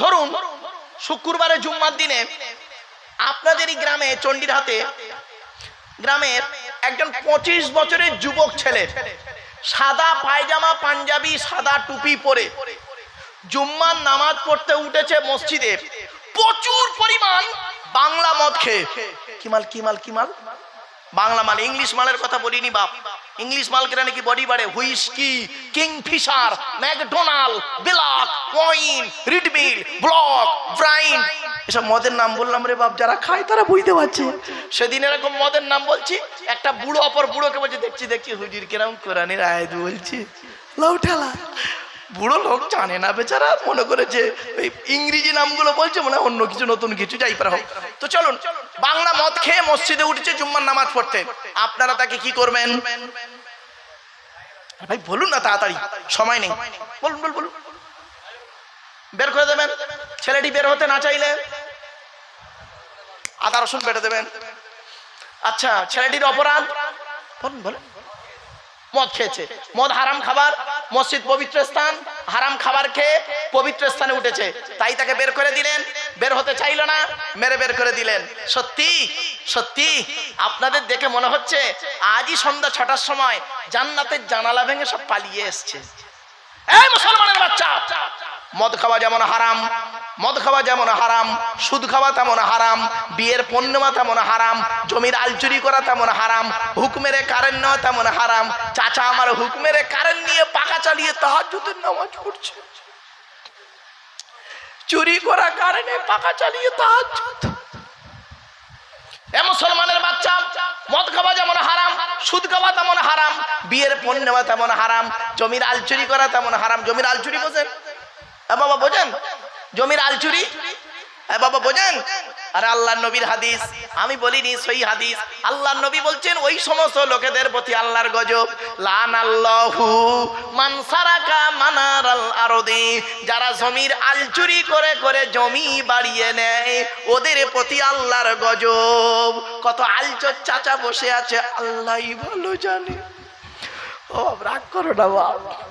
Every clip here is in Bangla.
ধরুন, শুক্রবারে জুম্মার দিনে আপনাদেরই গ্রামে, চণ্ডীরহাটে, গ্রামের একজন পঁচিশ বছরের যুবক ছেলে, সাদা পায়জামা, পাঞ্জাবি, সাদা টুপি পরে জুম্মার নামাজ পড়তে উঠেছে মসজিদে। প্রচুর পরিমাণ বাংলা মদ খেয়ে। কিমাল কিমাল কিমাল বাংলা মাল, ইংলিশ মালের কথা বলিনি বাপ। ইংলিশ মাল কেনা নাকি বডি বাড়ে, whisky, Kingfisher, McDonald black wine, রিডমিল, ব্লক, ব্রাইন। এসব মদের নাম বললাম রে বাপ, যারা খায় তারা বুঝতে পারছে। সেদিন এরকম মদের নাম বলছি, একটা বুড়ো অপর বুড়োকে বলছে, দেখছি দেখছি, হুজুর কিরম কোরআনের আয়াত বলছে। লাউ ঠেলা বুড়ো লোক জানে না বেচারা, মনে করেছে ওই ইংরেজি নামগুলো বলছে, মনে হয় অন্য কিছু, নতুন কিছু, যাই পারা হোক। তো চলুন, বাংলা মদ খেয়ে মসজিদে উঠেছে জুম্মার নামাজ পড়তে। আপনারা তাকে কি করবেন? ভাই, বলুন না তাড়াতাড়ি, সময় নেই। বলুন বলুন বলুন। বের করে দেবেন। ছেলেটি বের হতে না চাইলে আদা রসুন বেটে দেবেন। আচ্ছা ছেলেটির অপরাধ? বলুন বলুন। মদ খেয়েছে। মদ হারাম খাবার? মসজিদ পবিত্র স্থান, হারাম খাবার খেয়ে পবিত্র স্থানে উঠেছে। তাই তাকে বের করে দিলেন, বের হতে চাইল না, মেরে বের করে দিলেন। সত্যি? সত্যি? আপনাদের দেখে মনে হচ্ছে আজই সন্ধ্যা ছটার সময় জান্নাতের জানালা ভেঙে সব পালিয়ে এসছে। এই মুসলমানের বাচ্চা! মদ খাওয়া যেমন হারাম, মদ খাওয়া যেমন হারাম, সুদ খাওয়া তেমন হারাম, বিয়ের পণ্যমা তেমন হারাম, জমির আলচুরি করা তেমন হারাম, হুকমেরে কারেন্ট নেওয়া তেমন হারাম, চাচা আমার হুকমেরে কারেন্ট নিয়ে পাকা চালিয়ে তাহাজ্জুদের নামাজ পড়ছে। চুরি করা কারণে পাকা চালিয়ে তাহাজ্জুদ। এ মুসলমানের বাচ্চা, মদ খাওয়া যেমন হারাম, সুদ খাওয়া তেমন হারাম, বিয়ের পণ্য নেওয়া তেমন হারাম, জমির আলচুরি করা তেমন হারাম, জমির আলচুরি বোঝেন? এ বাবা, বোঝেন? জমির আলচুরি এ বাবা, বোঝেন? আরে আল্লাহ নবীর হাদিস। আমি বলিনি সই হাদিস। আল্লাহ নবী বলছেন, ওই সমস্ত লোকেদের প্রতি আল্লাহর গজব। লান আল্লাহু মানসারাকা মানার আল আরদি। যারা জমির আলচুরি করে করে জমি বাড়িয়ে নেয়, ওদের প্রতি আল্লাহর গজব। কত আলচর চাচা বসে আছে, আল্লাহই ভালো জানে। ও, রাগ করো না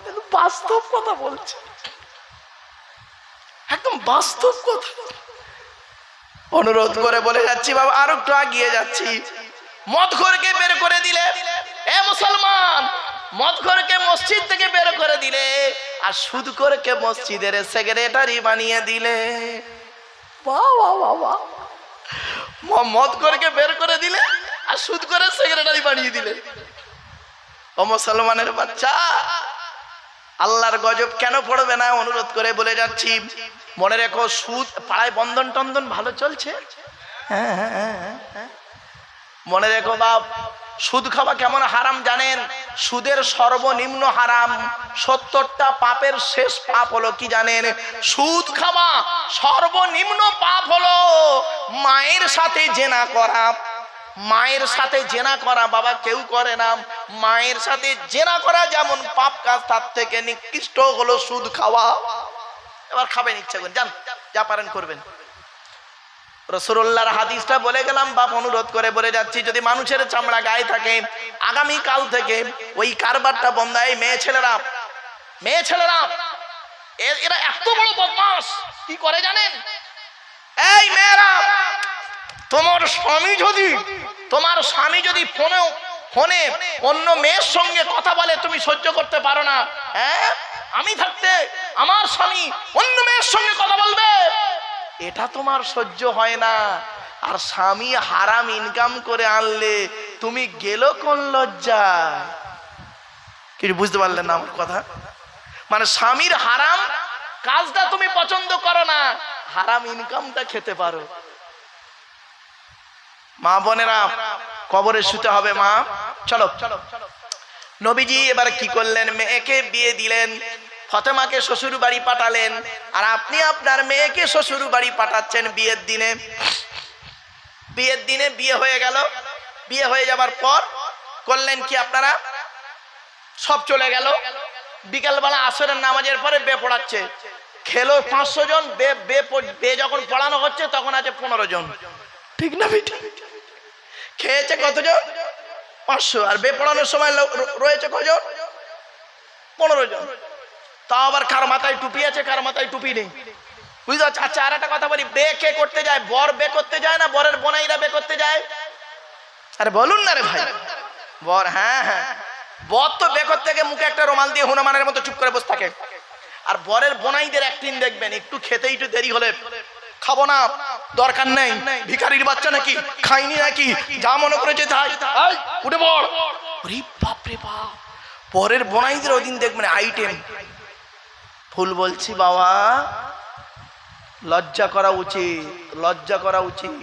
কিন্তু বাস্তব কথা বলছে। একদম বাস্তব কথা। অনুরোধ করে বলে যাচ্ছি বাবা আর একটু আগিয়ে যাচ্ছি। মদ মদখোরকে বের করে দিলে। এ মুসলমান মদ মদখোরকে মসজিদ থেকে বের করে দিলে আর সুদখোরকে মসজিদের সেক্রেটারি বানিয়ে দিলে। বাহ বাহ বাহ বাহ ম- মদখোরকে বের করে দিলে আর সুদ করে সেক্রেটারি বানিয়ে দিলে। ও মুসলমানের বাচ্চা। আল্লাহর গজব কেন পড়বে না অনুরোধ করে বলে যাচ্ছি। মনে রেখো সুদ পাড়ায় বন্ধন টন্দন ভালো চলছে? হ্যাঁ, হ্যাঁ, হ্যাঁ। মনে রেখো বাপ সুদ খাওয়া কেমন হারাম জানেন? সুদের সর্বনিম্ন হারাম সত্তরটা পাপের শেষ পাপ হলো কি জানেন? সুদ খাওয়া সর্বনিম্ন পাপ হলো মায়ের সাথে জেনা করা। মায়ের সাথে জেনা করা বাবা কেউ করে না। মায়ের সাথে জেনা করা যেমন পাপ কাজ, তার থেকে নিকৃষ্ট হলো সুদ খাওয়া। এবার খাবেন ইচ্ছা করেন যান, যা পারেন করবেন। রসুল্লাহর হাদিসটা বলে গেলাম, বাপ অনুরোধ করে বলে যাচ্ছি, যদি মানুষের চামড়া গায়ে থাকে আগামী কাল থেকে ওই কারবারটা বন্ধ। এই মেয়ে ছেলেরা মেয়ে ছেলেরা এরা এত বড় বদমাস কি করে জানেন? এই মেয়েরা তোমার স্বামী যদি, তোমার স্বামী যদি ফোনে ফোনে অন্য মেয়ের সঙ্গে কথা বলে তুমি সহ্য করতে পারো না হ্যাঁ? আমি থাকতে আমার স্বামী অন্য মেয়ের সঙ্গে কথা বলবে? এটা তোমার সহ্য হয় না। আর স্বামী হারাম ইনকাম করে আনলে তুমি গেল কোন লজ্জা কিছু বুঝতে পারলেন না আমার কথা? মানে স্বামীর হারাম কাজটা তুমি পছন্দ করো না, হারাম ইনকামটা খেতে পারো। মা বোনেরা, কবরে শুতে হবে মা। চলো। নবীজি এবার কি করলেন? মেয়েকে বিয়ে দিলেন, ফতেমাকে শ্বশুর বাড়ি পাঠালেন, আর আপনি আপনার মেয়েকে শ্বশুর বাড়ি পাঠাচ্ছেন বিয়ের দিনে। বিয়ের দিনে বিয়ে হয়ে গেল। বিয়ে হয়ে যাবার পর করলেন কি আপনারা? সব চলে গেল। বিকালবেলা আসরের নামাজের পরে বে পড়াচ্ছে। খেলো পাঁচশো জন, বে বে যখন পড়ানো হচ্ছে তখন আছে পনেরো জন। ঠিক না বেটি খেয়েছে কতজন পাঁচশো। আর বে পড়ানোর সময় রয়েছে কজন পনেরো জন। তাও আবার কার মাথায় টুপি আছে, কার মাথায় টুপি নেই। বুঝতে পারছ? আচ্ছা আর একটা কথা বলি, বে কে করতে যায়? বর বে করতে যায় না বরের বোনাইরা বে করতে যায়? আরে বলুন না রে ভাই। বর হ্যাঁ হ্যাঁ। বর তো বে করতে গিয়ে মুখে একটা রুমাল দিয়ে হনুমানের মতো চুপ করে বসে থাকে। আর বরের বোনাইদের একদিন দেখবেন, একটু খেতে একটু দেরি হলে খাব না, দরকার নেই। ভিখারির বাচ্চা নাকি? খাইনি নাকি? যা মনে করেছে তাই। উঠে পড়। বাপরে বাপ পরের বোনাইদের ওদিন দেখবেন আইটেম ফুল বলছি, বাবা, লজ্জা করা উচিত, লজ্জা করা উচিত।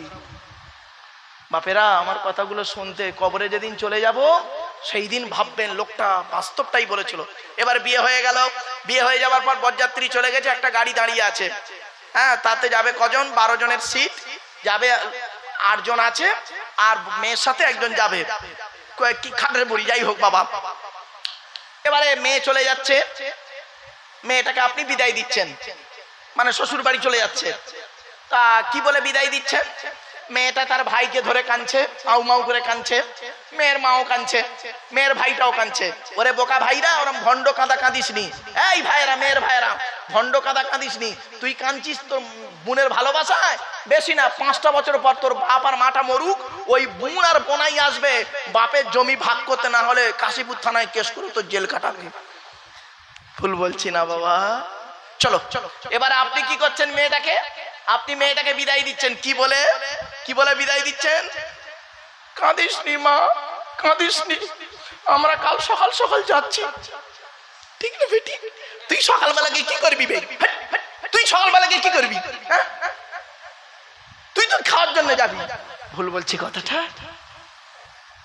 বাপেরা, আমার কথাগুলো শুনতে, কবরে যেদিন চলে যাব সেই দিন ভাববেন, লোকটা বাস্তবটাই বলেছিল। এবার বিয়ে হয়ে গেল। বিয়ে হয়ে যাওয়ার পর বরযাত্রী চলে গেছে, একটা গাড়ি দাঁড়িয়ে আছে। হ্যাঁ তাতে যাবে কজন? বারো জনের সিট যাবে আটজন আছে, আর মেয়ের সাথে একজন যাবে। কয়েকটি খাটের বুড়ি, যাই হোক বাবা। এবারে মেয়ে চলে যাচ্ছে। মেয়েটাকে আপনি বিদায় দিচ্ছেন। মানে শ্বশুর বাড়ি চলে যাচ্ছে। তা কি বলে বিদায় দিচ্ছেন? মেয়েটা তার ভাইকে ধরে কাঁদছে, মাউ মাউ করে কাঁদছে। মেয়ের মাও কাঁদছে, মেয়ের ভাইটাও কাঁদছে। ওরে বোকা ভাইরা, ওরম ভণ্ড কাঁদা কাঁদিস নি এই ভাইরা মেয়ের ভাইরা ভণ্ড কাঁদা কাঁদিস নি তুই কাঁদছিস তোর বোনের ভালোবাসায়? বেশি না, পাঁচটা বছর পর তোর বাপ আর মাটা মরুক, ওই বোন আর বোনাই আসবে। বাপের জমি ভাগ করতে না হলে কাশীপুর থানায় কেস করে তোর জেল কাটাবে। ভুল বলছি না বাবা। চলো চলো। এবারে আপনি কি করছেন মেয়েটাকে? আপনি মেয়েটাকে বিদায় দিচ্ছেন কি বলে? কি বলে বিদায় দিচ্ছেন? কাঁদিস নি মা কাঁদিস নি আমরা কাল সকাল সকাল যাচ্ছি। ঠিক না বেটি? তুই সকালবেলা গিয়ে কি করবি বে? হাট, হাট, তুই সকালবেলা গিয়ে কি করবি? হ্যাঁ? তুই তো খাওয়ার জন্য যাবি। ভুল বলছি কথাটা?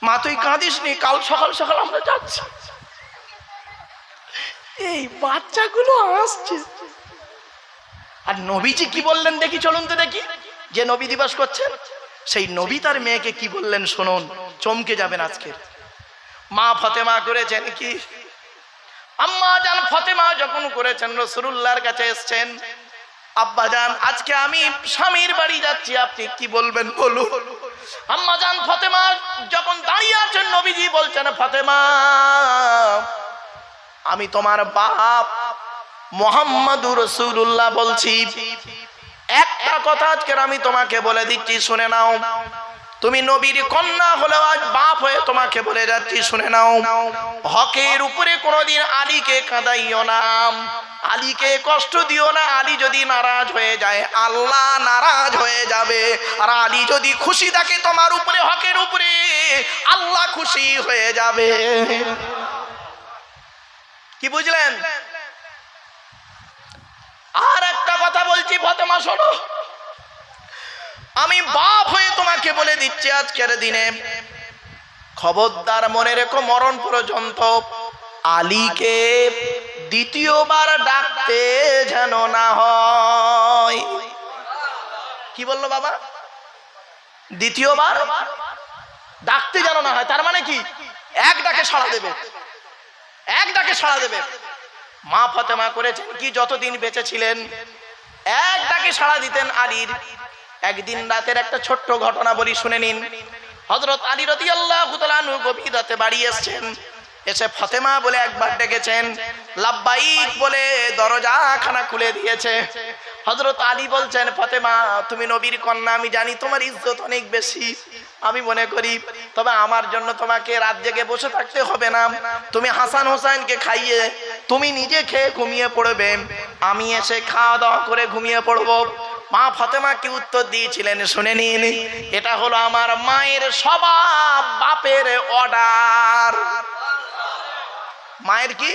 মা তুই কাঁদিস নি কাল সকাল সকাল আমরা যাচ্ছি। এই বাচ্চাগুলো আসছে। আর নবীজি কি বললেন দেখি, চলুন তো দেখি। যে নবী দিবস করছেন, সেই নবী তার মেয়েকে কি বললেন শুনুন, চমকে যাবেন আজকে মা ফতেমা করেছেন কি? আম্মা জান ফতেমা যখন করেছেন রসুল্লাহর কাছে এসছেন, আব্বা জান, আজকে আমি স্বামীর বাড়ি যাচ্ছি, আপনি কি বলবেন বলুন। আম্মা জান ফতেমা যখন দাঁড়িয়ে আছেন, নবীজি বলছেন, ফতেমা, আমি তোমার বাপ মোহাম্মদুর রসুল্লাহ বলছি, একটা কথা আজকের আমি তোমাকে বলে দিচ্ছি, শুনে নাও। তুমি নবীর কন্যা হলেও আজ বাপ হয়ে তোমাকে বলে যাচ্ছি, শুনে নাও। হকের উপরে কোনোদিন আলীকে কাঁদাইও না। আলীকে কষ্ট দিও না, আলী যদি নারাজ হয়ে যায়, আল্লাহ নারাজ হয়ে যাবে। আর আলী যদি খুশি থাকে তোমার উপরে, হকের উপরে, আল্লাহ খুশি হয়ে যাবে। কি বুঝলেন? আর একটা কথা বলছি, ফতেমা, শোনো। আমি বাপ হয়ে তোমাকে বলে দিচ্ছি আজকের দিনে। খবরদার মনে রেখো, মরণ পর্যন্ত আলীকে দ্বিতীয়বার ডাকতে যেন না হয়। কি বলল বাবা? দ্বিতীয়বার ডাকতে যেন না হয়, তার মানে কি? এক ডাকে সাড়া দেবে। এক ডাকে সাড়া দেবে। মা ফতেমা করেছেন কি যতদিন বেঁচে ছিলেন এক ডাকে সাড়া দিতেন আলীর। একদিন রাতের একটা ছোট্ট ঘটনা বলি শুনে নিন। হজরত আলী রতি আল্লাহ গভীর রাতে বাড়ি এসছেন। এসে ফতেমা বলে একবার ডেকেছেন। লাব্বাইক বলে দরজা খানা খুলে দিয়েছে। হজরত আলী বলছেন, ফতেমা, তুমি নবীর কন্যা, আমি জানি তোমার ইজ্জত অনেক বেশি। আমি মনে করি, তবে আমার জন্য তোমাকে রাত জেগে বসে থাকতে হবে না। তুমি হাসান হোসেনকে খাইয়ে, তুমি নিজে খেয়ে ঘুমিয়ে পড়বে। আমি এসে খাওয়া দাওয়া করে ঘুমিয়ে পড়ব। মা ফাতেমা কি উত্তর দিয়েছিলেন, শুনে নিন, এটা হলো আমার মায়ের স্বভাব, বাপের অর্ডার মায়ের কি?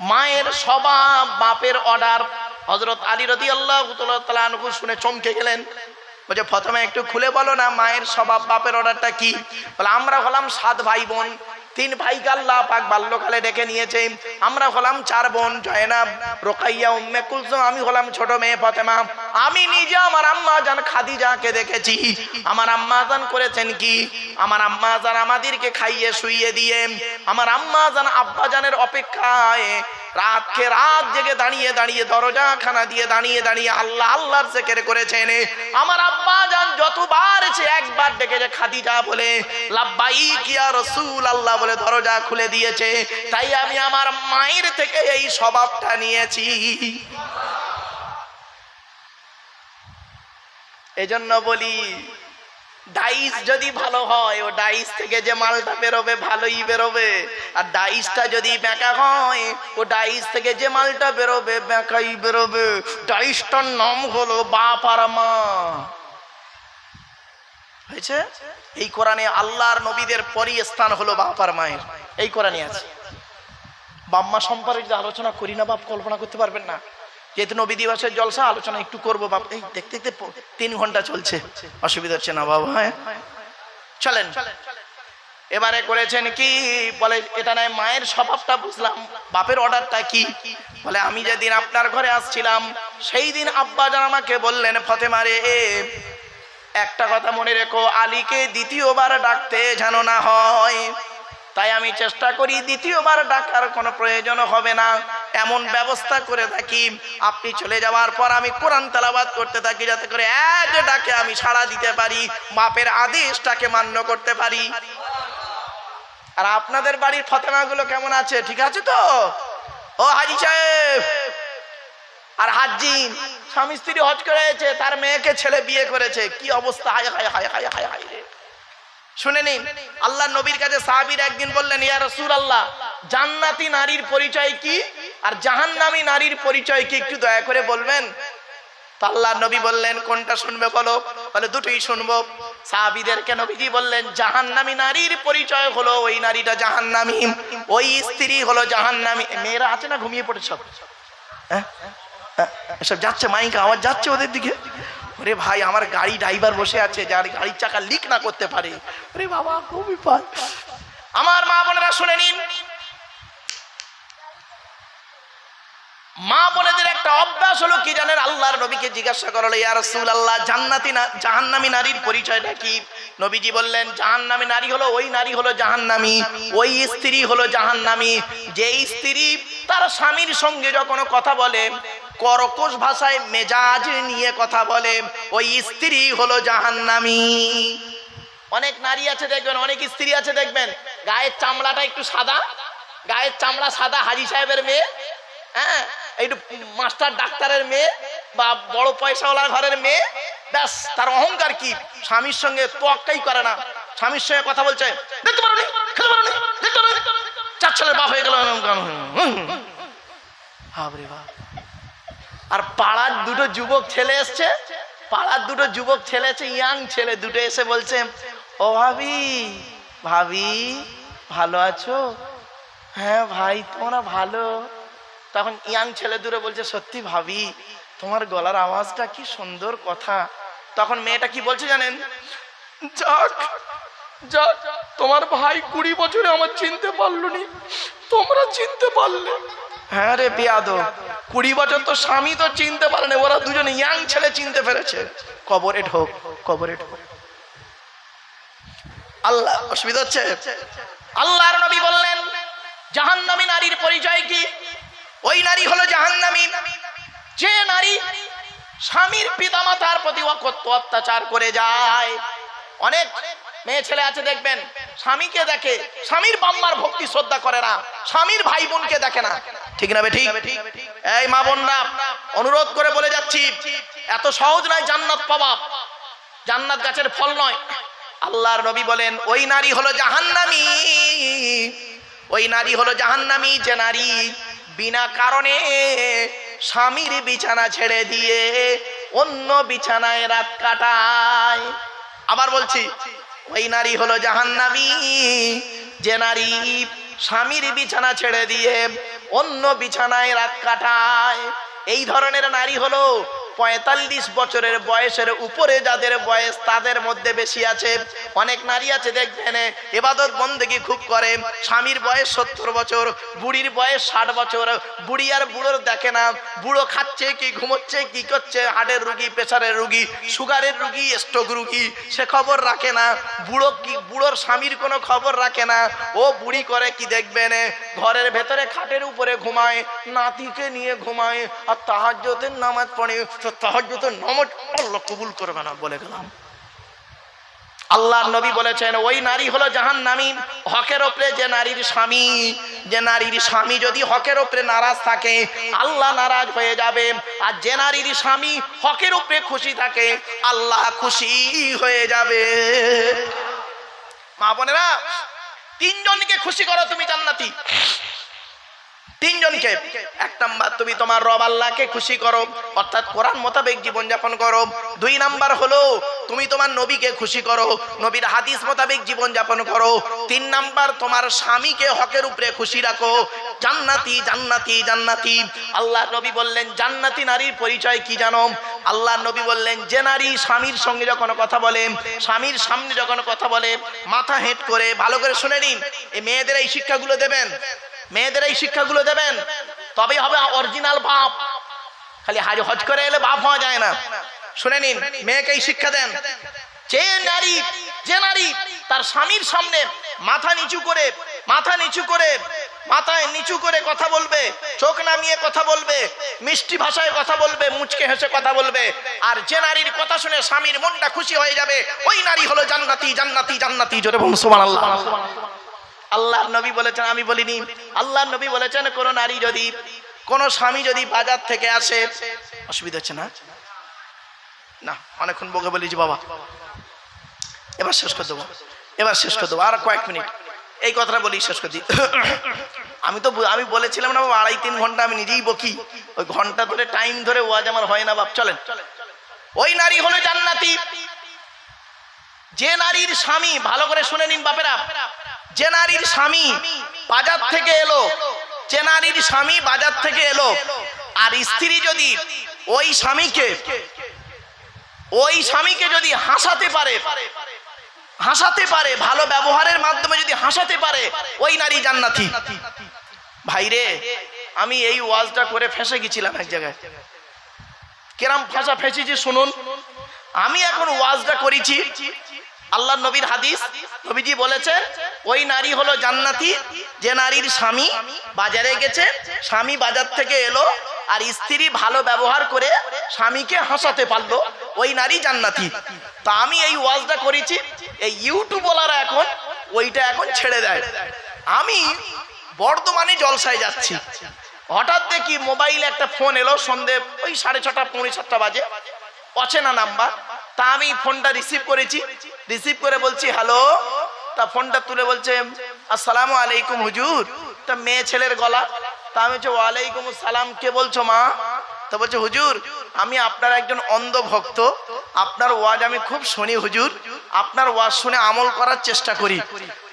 মায়ের সবা বাপের অর্ডার। হজরত আলী রদি আল্লাহ শুনে চমকে গেলেন। বলছে, প্রথমে একটু খুলে বলো না, মায়ের স্বভাব, বাপের অর্ডারটা কি? বলে, আমরা হলাম সাত ভাই বোন। তিন ভাই আল্লাহ পাক বাল্যকালে ডেকে নিয়েছে। আমরা হলাম চার বোন, জয়নাব, রোকাইয়া, উম্মে কুলসুম, আমি হলাম ছোট মেয়ে ফতেমা। আমি নিজে আমার আম্মা জান খাদিজাকে দেখেছি। আমার আম্মা জান করেছেন কি? আমার আম্মা জান আমাদেরকে খাইয়ে শুইয়ে দিয়ে, আমার আম্মা জান আব্বা জানের অপেক্ষায় রাতকে রাত জেগে দাঁড়িয়ে দাঁড়িয়ে দরজা খানা দিয়ে দাঁড়িয়ে দাঁড়িয়ে আল্লাহ আল্লাহর জেকের করেছেন। আমার আব্বা জান যতবার সে একবার ডেকেছে খাদিজা বলে লাব্বাই কিয়া রসুল আল্লাহ বলে দরজা খুলে দিয়েছে। তাই আমি আমার মায়ের থেকে এই স্বভাবটা নিয়েছি। এজন্য বলি ডাইস যদি ভালো হয়, ও ডাইস থেকে যে মালটা বেরোবে, ভালোই বেরোবে। আর ডাইসটা যদি বেঁকা হয়, ও ডাইস থেকে যে মালটা বেরোবে বেঁকাই বেরোবে। ডাইসটার নাম হলো বাপ আর মা। হয়েছে? এই কোরআনে আল্লাহর নবীদের পরই স্থান হলো বাপ আর মায়ের। এই কোরআনে আছে। বাম্মা সম্পর্কে আলোচনা করি না, বাপ কল্পনা করতে পারবেন না। যেহেতু নবী দিবসের জলসা, আলোচনা একটু করব, বাপ। এই, দেখতে দেখতে তিন ঘণ্টা চলছে। অসুবিধা হচ্ছে না, বাবা হ্যাঁ? চলেন। এবারে করেছেন কি? বলে, এটা নয়, মায়ের স্বভাবটা বুঝলাম। বাপের অর্ডারটা কি? বলে, আমি যেদিন আপনার ঘরে আসছিলাম, সেই দিন আব্বা জান আমাকে বললেন ফতেমারে একটা কথা মনে রেখো, আলীকে দ্বিতীয়বার ডাকতে যেন না হয়। তাই আমি চেষ্টা করি দ্বিতীয়বার ডাকার কোনো প্রয়োজন হবে না। এমন ব্যবস্থা করে থাকি, আপনি চলে যাওয়ার পর আমি কোরআন তালাবাদ করতে থাকি যাতে করে এক ডাকে আমি সাড়া দিতে পারি, মাপের আদেশটাকে মান্য করতে পারি। আর আপনাদের বাড়ির ফতেমাগুলো কেমন আছে? ঠিক আছে তো? ও হাজি সাহেব! আর হাজিন স্বামী স্ত্রী হজ করেছে, তার মেয়েকে ছেলে বিয়ে করেছে। কি অবস্থা? হায় হায় হায় হায় হায় হায় রে। শুনে নিন আল্লাহ নবীর কাছে সাহাবীর একদিন বললেন, ইয়া রসুল আল্লাহ জান্নাতি নারীর পরিচয় কি? আর জাহান্নামী নারীর পরিচয় কি? একটু দয়া করে বলবেন? আল্লাহ নবী বললেন, কোনটা শুনবে বলো? বলে, দুটোই শুনব। সাহাবিদেরকে নবীজি বললেন, জাহান্নামী নারীর পরিচয় হলো ওই নারীটা জাহান্নামী, ওই স্ত্রী হলো জাহান্নামী। মেয়েরা আছে না ঘুমিয়ে পড়ে সব? হ্যাঁ? হ্যাঁ? এসব যাচ্ছে, মাইকা আওয়াজ যাচ্ছে ওদের দিকে? ওরে ভাই, আমার গাড়ি ড্রাইভার বসে আছে, যার গাড়ির চাকা লিক না করতে পারে। ওরে বাবা খুবই পায় আমার মা বোনেরা শুনে নিন। মা বোনেদের একটা অভ্যাস হলো, কি জানেন? আল্লাহর নবীকে জিজ্ঞাসা করল, ইয়া রাসূলুল্লাহ, জান্নাতি না জাহান্নামী নারীর পরিচয়টা কি? নবীজি বললেন, জাহান্নামী নারী হলো, ওই নারী হলো জাহান্নামী, ওই স্ত্রী হলো জাহান্নামী। যেই স্ত্রী তার স্বামীর সঙ্গে যখন কথা বলে করকশ ভাষায় মেজাজ নিয়ে কথা বলে, ওই স্ত্রী হলো জাহান্নামী। অনেক নারী আছে দেখবেন, অনেক স্ত্রী আছে দেখবেন, গায়ের চামড়াটা একটু সাদা, গায়ের চামড়া সাদা হাজি সাহেবের মেয়ে হ্যাঁ একটু মাস্টার ডাক্তারের মেয়ে বা বড় পয়সাওয়ালার ঘরের মেয়ে, ব্যাস, তার অহংকার কি? স্বামীর সঙ্গে তোয়াক্কাই করে না। স্বামীর সঙ্গে কথা বলছে, দেখতে পারো চার ছেলের বাপ হয়ে গেল বাপ। আর পাড়ার দুটো যুবক ছেলে এসছে। পাড়ার দুটো যুবক ছেলে আছে ইয়াং ছেলে। দুটো এসে বলছে, ও ভাবি ভাবি, ভালো আছো? হ্যাঁ ভাই, তোমরা ভালো। তখন ইয়াং ছেলে দূরে বলছে, সত্যি ভাবি, তোমার গলার আওয়াজটা কি সুন্দর কথা। তখন মেয়েটা কি বলছে জানেন? তোমার ভাই কুড়ি বছরে আমার চিনতে পারল নি। তোমরা চিনতে পারলে। হ্যাঁ রে বিয়াদো কুড়ি বছর তো স্বামী তো চিনতে পারে না ওরা দুজন ইয়াং ছেলে চিনতে পেরেছে। কবরে ঢোক কবরে ঢোক। আল্লাহ, অসুবিধা হচ্ছে? আল্লাহর নবী বললেন, জাহান্নামী নারীর পরিচয় কি? ওই নারী হলো জাহান্নামী। যে নারী স্বামীর পিতামাতার প্রতি অকথ্য অত্যাচার করে যায়। অনেক মেয়ে ছেলে আছে, দেখবেন স্বামীকে দেখে, স্বামীর বাম্মার ভক্তি শ্রদ্ধা করে না, স্বামীর ভাই বোনকে দেখে না। ঠিক না ঠিক? এই মা বোনরা, অনুরোধ করে বলে যাচ্ছি, এত সহজ নয় জান্নাত পাওয়া। জান্নাত গাছের ফল নয়। আল্লাহর নবী বলেন, ওই নারী হলো জাহান্নামী। ওই নারী হলো জাহান্নামী, যে নারী বিনা কারণে স্বামীর বিছানা ছেড়ে দিয়ে অন্য বিছানায় রাত কাটায়। আবার বলছি ওই নারী হলো জাহান্নাবি যে নারী স্বামীর বিছানা ছেড়ে দিয়ে অন্য বিছানায় রাত কাটায়। এই ধরনের নারী হলো পঁয়তাল্লিশ বছরের বয়সের উপরে যাদের বয়স তাদের মধ্যে বেশি আছে। অনেক নারী আছে, দেখবেন, এবাদত বন্দেগি খুব করে। স্বামীর বয়স সত্তর বছর, বুড়ির বয়স ষাট বছর। বুড়ি আর বুড়োর দেখে না, বুড়ো খাচ্ছে কি, ঘুমোচ্ছে কি করছে হার্টের রুগী, প্রেশারের রুগী, সুগারের রুগী, স্ট্রোক রুগী, সে খবর রাখে না। বুড়ো কি, বুড়োর স্বামীর কোনো খবর রাখে না। ও বুড়ি করে কি দেখবেন, ঘরের ভেতরে খাটের উপরে ঘুমায়, নাতিকে নিয়ে ঘুমায়, আর তাহাজ্যতের নামাজ পড়ে। তো তাহাজ্যতের নামাজ আল্লাহ কবুল করবে না বলে গেলাম। আল্লাহ নবী বলেছেন, ওই নারী হলো জাহান হকের ওপরে যে নারীর স্বামী, যে নারীর স্বামী যদি হকের ওপরে নারাজ থাকে, আল্লাহ নারাজ হয়ে যাবে। আর যে নারীর স্বামী হকের ওপরে খুশি থাকে, আল্লাহ খুশি হয়ে যাবে। মা বোনেরা, তিনজনকে খুশি করো তুমি জান্নাতি। তিনজনকে, এক নাম্বার তুমি তোমার রব আল্লাহকে খুশি করো, অর্থাৎ কোরআন মোতাবেক জীবন যাপন করো। দুই নাম্বার হলো, তুমি তোমার নবীকে খুশি করো, নবীর হাদিস মোতাবেক জীবন যাপন করো। তিন নাম্বার, তোমার স্বামীকে হকের উপরে খুশি রাখো। জান্নাতি জান্নাতি জান্নাতি। আল্লাহ নবী বললেন, জান্নাতি নারীর পরিচয় কি জানো? আল্লাহ নবী বললেন, যে নারী স্বামীর সঙ্গে যখন কথা বলে, স্বামীর সামনে যখন কথা বলে, মাথা হেঁট করে, ভালো করে শুনে নিন এই মেয়েদের এই শিক্ষাগুলো দেবেন। মেয়েদের এই শিক্ষাগুলো দেবেন তবে হবে অরিজিনাল বাপ। খালি হাজ হজ করে এলে বাপ হওয়া যায় না। শুনে নিন, মেয়েকে শিক্ষা দেন। যে নারী যে নারী তার স্বামীর সামনে মাথা নিচু করে, মাথা নিচু করে, মাথায় নিচু করে কথা বলবে, চোখ নামিয়ে কথা বলবে, মিষ্টি ভাষায় কথা বলবে, মুচকে হেসে কথা বলবে, আর যে নারীর কথা শুনে স্বামীর মনটা খুশি হয়ে যাবে, ওই নারী হলো জান্নাতি জান্নাতি জান্নাতি, জোরে বলুন, সুবহানাল্লাহ। আল্লাহর নবী বলেছেন, আমি বলিনি। আল্লাহর নবী বলেছেন, কোন নারী যদি, কোন স্বামী যদি বাজার থেকে আসে, অসুবিধা হচ্ছে না? না, অনেকক্ষণ বকে বলেছি বাবা। এবার শেষ করে দেবো। এবার শেষ করে দেবো। আর কয়েক মিনিট। এই কথাটা বলি, শেষ করে দিই। আমি তো আমি বলেছিলাম না আড়াই তিন ঘণ্টা আমি নিজেই বকি। ওই ঘণ্টা ধরে টাইম ধরে ওয়াজ আমার হয় না, বাপ। চলেন। ওই নারী হলো জান্নাতি। যে নারীর স্বামী, ভালো করে শুনে নিন, বাপেরা। যে নারীর স্বামী বাজার থেকে এলো, যে নারীর স্বামী বাজার থেকে এলো, আর স্ত্রী যদি ওই স্বামীকে ওই স্বামীকে যদি হাসাতে পারে হাসাতে পারে, ভালো ব্যবহারের মাধ্যমে যদি হাসাতে পারে, ওই নারী জান্নাতি। ভাইরে আমি এই ওয়াজটা করে ফেসে গেছিলাম এক জায়গায়। কেরাম ফাঁসা ফেঁসেছি শুনুন। আমি এখন ওয়াজটা করেছি আল্লাহ নবীর হাদিস, নবীজি বলেছেন, ওই নারী হলো জান্নাতি, যে নারীর স্বামী বাজারে গেছে, স্বামী বাজার থেকে এলো আর স্ত্রী ভালো ব্যবহার করে স্বামীকে হাসাতে পারল, ওই নারী জান্নাতি। তা আমি এই ওয়াজটা করেছি, এই ইউটিউবওয়ালারা এখন ওইটা এখন ছেড়ে দেয়। আমি বর্ধমানে জলসায় যাচ্ছি। হঠাৎ দেখি মোবাইলে একটা ফোন এলো, সন্ধে ওই সাড়ে ছটা, পৌনে সাতটা বাজে। অচেনা নাম্বার। তা আমি ফোনটা রিসিভ করেছি রিসিভ করে বলছি, হ্যালো? তা ফোনটা তুলে বলছে, আসসালামু আলাইকুম হুজুর। তা মেয়ে ছেলের গলা। তা আমি বলছি, ওয়ালাইকুম সালাম কে বলছো মা? তা বলছে, হুজুর, আমি আপনার একজন অন্ধ ভক্ত। আপনার ওয়াজ আমি খুব শুনি হুজুর। আপনার ওয়াজ শুনে আমল করার চেষ্টা করি।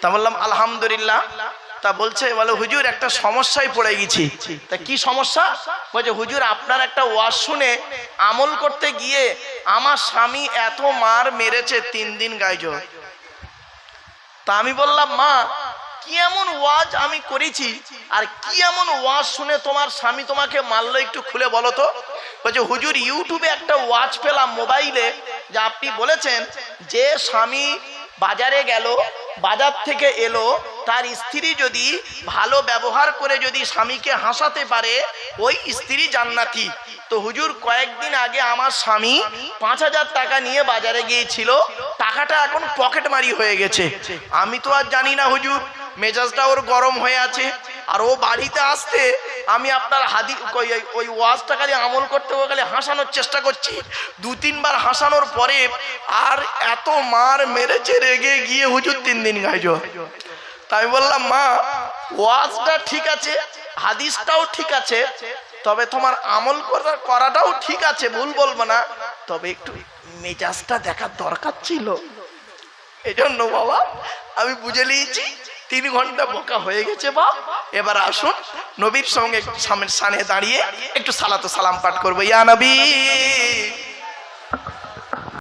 তা বললাম, আলহামদুলিল্লাহ। তা বলছে, বলে, হুজুর, একটা সমস্যায় পড়ে গেছি। তা কি সমস্যা? বলছে, হুজুর, আপনার একটা ওয়াজ শুনে আমল করতে গিয়ে আমার স্বামী এত মার মেরেছে তিন দিন গাইজ। তা আমি বললাম, মা, কি এমন ওয়াজ আমি করেছি? আর কি এমন ওয়াজ শুনে তোমার স্বামী তোমাকে মারলো একটু খুলে বলো তো? বলছে, হুজুর, ইউটিউবে একটা ওয়াজ পেলাম মোবাইলে, যে আপনি বলেছেন যে স্বামী বাজারে গেল, বাজার থেকে এলো তার স্ত্রী যদি ভালো ব্যবহার করে যদি স্বামীকে হাসাতে পারে, ওই স্ত্রী জান্নাতি। তো হুজুর, কয়েকদিন আগে আমার স্বামী পাঁচ হাজার টাকা নিয়ে বাজারে গিয়েছিল। টাকাটা এখন পকেট মারি হয়ে গেছে। আমি তো আর জানি না হুজুর, মেজাজটা ওর গরম হয়ে আছে। আর ও বাড়িতে আসতে আমি আপনার হাদি, ওই- ওয়াজটা খালি আমল করতে হবে, খালি হাসানোর চেষ্টা করছি। দু, তিনবার হাসানোর পরে আর এত মার মেরেছে, রেগে গিয়ে হুজুর তিন দিন গাইজ আমি বললাম, মা, ওয়াজটা ঠিক আছে, হাদিসটাও ঠিক আছে, তবে তোমার আমল করা- করাটাও ঠিক আছে, ভুল বলব না। তবে একটু মেজাজটা দেখার দরকার ছিল। এজন্য বাবা, আমি বুঝে নিয়েছি, তিন ঘণ্টা বোকা হয়ে গেছে বা এবার আসুন, নবীর সঙ্গে সামনে সানে দাঁড়িয়ে একটু সালাতো সালাম পাঠ করব। ইয়া নবী!